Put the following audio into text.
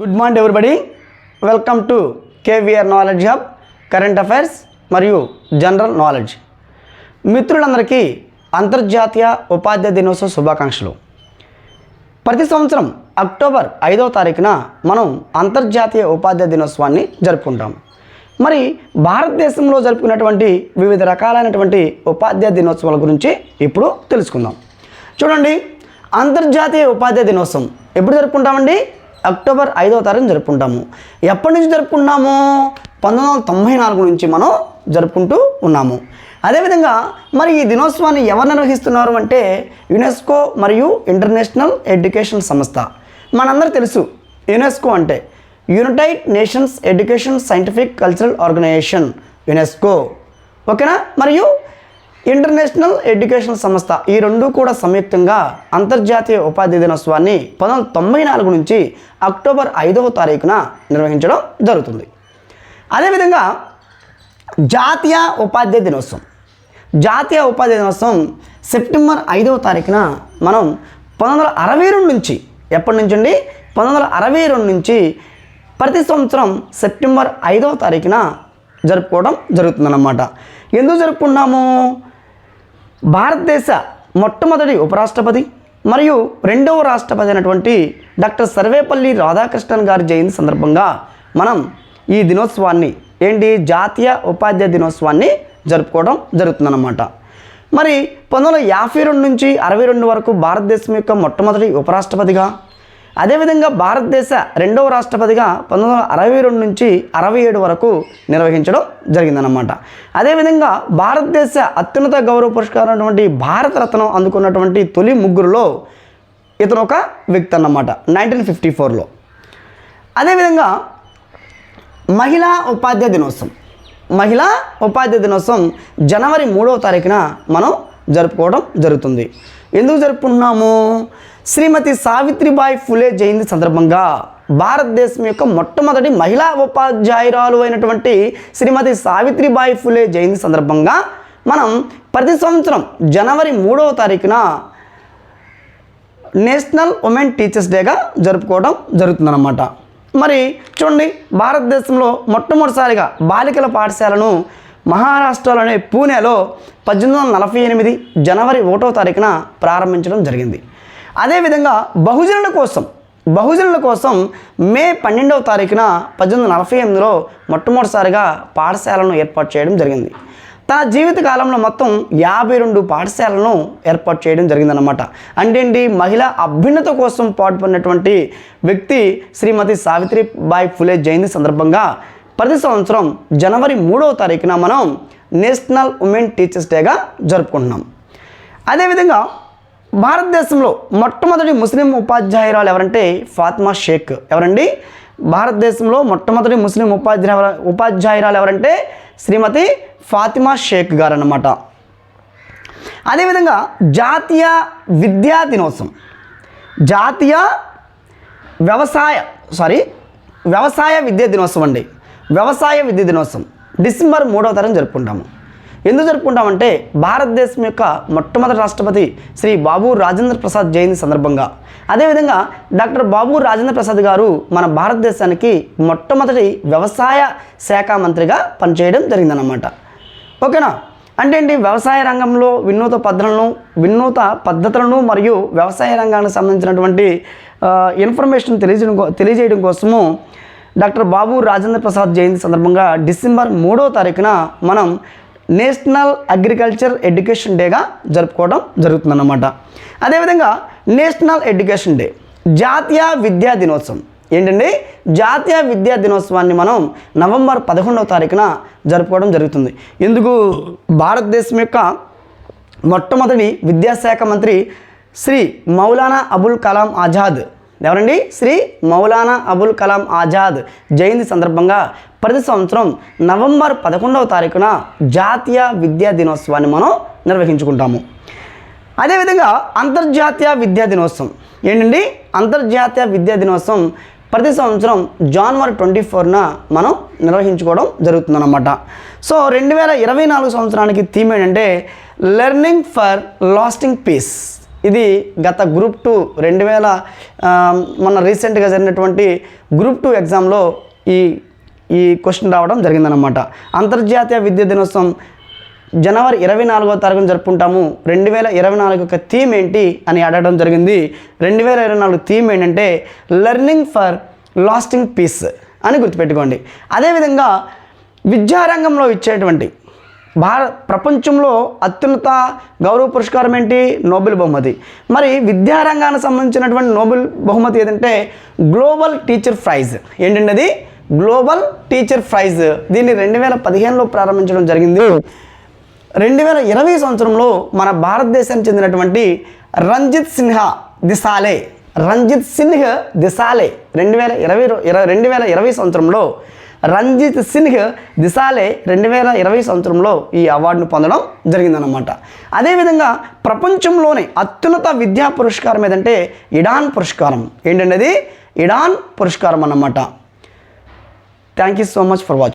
Good morning everybody welcome to KVR knowledge hub current affairs మరియు general knowledge మిత్రులందరికీ అంతర్జాతీయ ఉపాధ్యాయ దినోత్సవ శుభాకాంక్షలు. ప్రతి సంవత్సరం అక్టోబర్ ఐదవ తారీఖున మనం అంతర్జాతీయ ఉపాధ్యాయ దినోత్సవాన్ని జరుపుకుంటాం. మరి భారతదేశంలో జరుపుకున్నటువంటి వివిధ రకాలైనటువంటి ఉపాధ్యాయ దినోత్సవాల గురించి ఇప్పుడు తెలుసుకుందాం. చూడండి అంతర్జాతీయ ఉపాధ్యాయ దినోత్సవం ఎప్పుడు జరుపుకుంటామండి? అక్టోబర్ ఐదవ తారీఖు జరుపుకుంటాము. ఎప్పటి నుంచి జరుపుకుంటాము పంతొమ్మిది వందల తొంభై నాలుగు నుంచి మనం జరుపుకుంటూ ఉన్నాము. అదేవిధంగా మరి ఈ దినోత్సవాన్ని ఎవరు నిర్వహిస్తున్నారు అంటే యునెస్కో మరియు ఇంటర్నేషనల్ ఎడ్యుకేషన్ సంస్థ. మనందరూ తెలుసు యునెస్కో అంటే United Nations Education Scientific Cultural Organisation UNESCO. ఓకేనా? మరియు ఇంటర్నేషనల్ ఎడ్యుకేషన్ సంస్థ ఈ రెండు కూడా సంయుక్తంగా అంతర్జాతీయ ఉపాధి దినోత్సవాన్ని పంతొమ్మిది తొంభై నాలుగు నుంచి అక్టోబర్ ఐదవ తారీఖున నిర్వహించడం జరుగుతుంది. అదేవిధంగా జాతీయ ఉపాధ్యాయ దినోత్సవం. జాతీయ ఉపాధ్యాయ దినోత్సవం సెప్టెంబర్ ఐదవ తారీఖున మనం పంతొమ్మిది వందల అరవై రెండు నుంచి ఎప్పటి నుంచి అండి? పంతొమ్మిది వందల అరవై రెండు నుంచి ప్రతి సంవత్సరం సెప్టెంబర్ ఐదవ తారీఖున జరుపుకోవడం జరుగుతుందన్నమాట. ఎందుకు జరుపుకున్నాము భారతదేశ మొట్టమొదటి ఉపరాష్ట్రపతి మరియు రెండవ రాష్ట్రపతి అయినటువంటి డాక్టర్ సర్వేపల్లి రాధాకృష్ణన్ గారి జయంతి సందర్భంగా మనం ఈ దినోత్సవాన్ని ఏంటి? జాతీయ ఉపాధ్యాయ దినోత్సవాన్ని జరుపుకోవడం జరుగుతుందన్నమాట. మరి పంతొమ్మిది వందల యాభై రెండు నుంచి అరవై రెండు వరకు భారతదేశం యొక్క మొట్టమొదటి ఉపరాష్ట్రపతిగా అదేవిధంగా భారతదేశ రెండవ రాష్ట్రపతిగా పంతొమ్మిది వందల అరవై రెండు నుంచి అరవై ఏడు వరకు నిర్వహించడం జరిగిందనమాట అదేవిధంగా భారతదేశ అత్యున్నత గౌరవ పురస్కారమైనటువంటి భారతరత్నం అందుకున్నటువంటి తొలి ముగ్గురులో ఇతను ఒక వ్యక్తి అన్నమాట నైన్టీన్ ఫిఫ్టీ ఫోర్లో. అదేవిధంగా మహిళా ఉపాధ్యాయ దినోత్సవం. మహిళా ఉపాధ్యాయ దినోత్సవం జనవరి మూడవ తారీఖున మనం జరుపుకోవడం జరుగుతుంది. ఎందుకు జరుపుకుంటున్నాము? శ్రీమతి సావిత్రిబాయి ఫులే జయంతి సందర్భంగా భారతదేశం యొక్క మొట్టమొదటి మహిళా ఉపాధ్యాయురాలు అయినటువంటి శ్రీమతి సావిత్రిబాయి ఫులే జయంతి సందర్భంగా మనం ప్రతి సంవత్సరం జనవరి మూడవ తారీఖున నేషనల్ ఉమెన్ టీచర్స్ డేగా జరుపుకోవడం జరుగుతుందన్నమాట. మరి చూడండి భారతదేశంలో మొట్టమొదటిసారిగా బాలికల పాఠశాలను మహారాష్ట్రలోని పూణేలో పద్దెనిమిది వందల నలభై ఎనిమిది జనవరి ఒకటో తారీఖున ప్రారంభించడం జరిగింది. అదేవిధంగా బహుజనుల కోసం బహుజనుల కోసం మే పన్నెండవ తారీఖున పద్దెనిమిది వందల నలభై ఎనిమిదిలో మొట్టమొదటిసారిగా పాఠశాలను ఏర్పాటు చేయడం జరిగింది. తన జీవిత కాలంలో మొత్తం యాభై రెండు పాఠశాలను ఏర్పాటు చేయడం జరిగిందనమాట అంటే ఏంటి మహిళా అభ్యున్నత కోసం పాటుపడినటువంటి వ్యక్తి శ్రీమతి సావిత్రిబాయి ఫులే జయంతి సందర్భంగా ప్రతి సంవత్సరం జనవరి మూడవ తారీఖున మనం నేషనల్ ఉమెన్ టీచర్స్ డేగా జరుపుకుంటున్నాం. అదేవిధంగా భారతదేశంలో మొట్టమొదటి ముస్లిం ఉపాధ్యాయురాలు ఎవరంటే ఫాతిమా షేక్. ఎవరండి? భారతదేశంలో మొట్టమొదటి ముస్లిం ఉపాధ్యాయ ఉపాధ్యాయురాలు ఎవరంటే శ్రీమతి ఫాతిమా షేక్ గారు అన్నమాట అదేవిధంగా జాతీయ విద్యా దినోత్సవం. జాతీయ వ్యవసాయ సారీ వ్యవసాయ విద్యా దినోత్సవం అండి. వ్యవసాయ విద్య దినోత్సవం. డిసెంబర్ మూడవ తరం జరుపుకుంటాము. ఎందుకు జరుపుకుంటామంటే భారతదేశం యొక్క మొట్టమొదటి రాష్ట్రపతి శ్రీ బాబు రాజేంద్ర ప్రసాద్ జయంతి సందర్భంగా. అదేవిధంగా డాక్టర్ బాబు రాజేంద్ర ప్రసాద్ గారు మన భారతదేశానికి మొట్టమొదటి వ్యవసాయ శాఖ మంత్రిగా పనిచేయడం జరిగిందన్నమాట. ఓకేనా? అంటే ఏంటి? వ్యవసాయ రంగంలో వినూత పద్ధతులను వినూత పద్ధతులను మరియు వ్యవసాయ రంగానికి సంబంధించినటువంటి ఇన్ఫర్మేషన్ తెలియజేయడం తెలియజేయడం కోసము డాక్టర్ బాబు రాజేంద్ర ప్రసాద్ జయంతి సందర్భంగా డిసెంబర్ మూడో తారీఖున మనం నేషనల్ అగ్రికల్చర్ ఎడ్యుకేషన్ డేగా జరుపుకోవడం జరుగుతుందన్నమాట. అదేవిధంగా నేషనల్ ఎడ్యుకేషన్ డే జాతీయ విద్యా దినోత్సవం. ఏంటండి? జాతీయ విద్యా దినోత్సవాన్ని మనం నవంబర్ పదకొండవ తారీఖున జరుపుకోవడం జరుగుతుంది. ఎందుకు భారతదేశం యొక్క మొట్టమొదటి విద్యాశాఖ మంత్రి శ్రీ మౌలానా అబుల్ కలాం ఆజాద్ ఎవరండి? శ్రీ మౌలానా అబుల్ కలాం ఆజాద్. జయంతి సందర్భంగా ప్రతి సంవత్సరం నవంబర్ పదకొండవ తారీఖున జాతీయ విద్యా దినోత్సవాన్ని మనం నిర్వహించుకుంటాము. అదేవిధంగా అంతర్జాతీయ విద్యా దినోత్సవం. ఏంటండి? అంతర్జాతీయ విద్యా దినోత్సవం ప్రతి సంవత్సరం జనవరి ట్వంటీ ఫోర్న మనం నిర్వహించుకోవడం జరుగుతుందన్నమాట. సో రెండు వేల ఇరవై నాలుగు సంవత్సరానికి థీమ్ ఏంటంటే లెర్నింగ్ ఫర్ లాస్టింగ్ పీస్. ఇది గత గ్రూప్ టూ రెండు వేల మొన్న రీసెంట్గా జరిగినటువంటి గ్రూప్ టూ ఎగ్జామ్లో ఈ ఈ క్వశ్చన్ రావడం జరిగిందనమాట అంతర్జాతీయ విద్యా దినోత్సవం జనవరి ఇరవై నాలుగో తారీఖున జరుపుకుంటాము. రెండు వేల ఇరవై నాలుగు యొక్క థీమ్ ఏంటి అని అడగడం జరిగింది. రెండు వేల ఇరవై నాలుగు థీమ్ ఏంటంటే లెర్నింగ్ ఫర్ లాస్టింగ్ పీస్ అని గుర్తుపెట్టుకోండి. అదేవిధంగా విద్యారంగంలో ఇచ్చేటువంటి భారత ప్రపంచంలో అత్యున్నత గౌరవ పురస్కారం ఏంటి? నోబెల్ బహుమతి. మరి విద్యారంగానికి సంబంధించినటువంటి నోబెల్ బహుమతి ఏదంటే గ్లోబల్ టీచర్ ప్రైజ్. ఏంటంటే అది గ్లోబల్ టీచర్ ప్రైజ్. దీన్ని రెండు వేల పదిహేనులో ప్రారంభించడం జరిగింది. రెండు వేల ఇరవై సంవత్సరంలో మన భారతదేశానికి చెందినటువంటి రంజిత్ సిన్హా దిసాలే. రంజిత్ సిన్హ్ దిసాలే. రెండు వేల ఇరవై ఇరవై రెండు వేల ఇరవై సంవత్సరంలో రంజిత్ సింగ్ దిశాలే రెండు వేల ఇరవై సంవత్సరంలో ఈ అవార్డును పొందడం జరిగిందనమాట అదేవిధంగా ప్రపంచంలోనే అత్యున్నత విద్యా పురస్కారం ఏదంటే ఇడాన్ పురస్కారం. ఏంటంటే అది ఇడాన్ పురస్కారం అన్నమాట. Thank you so much for watching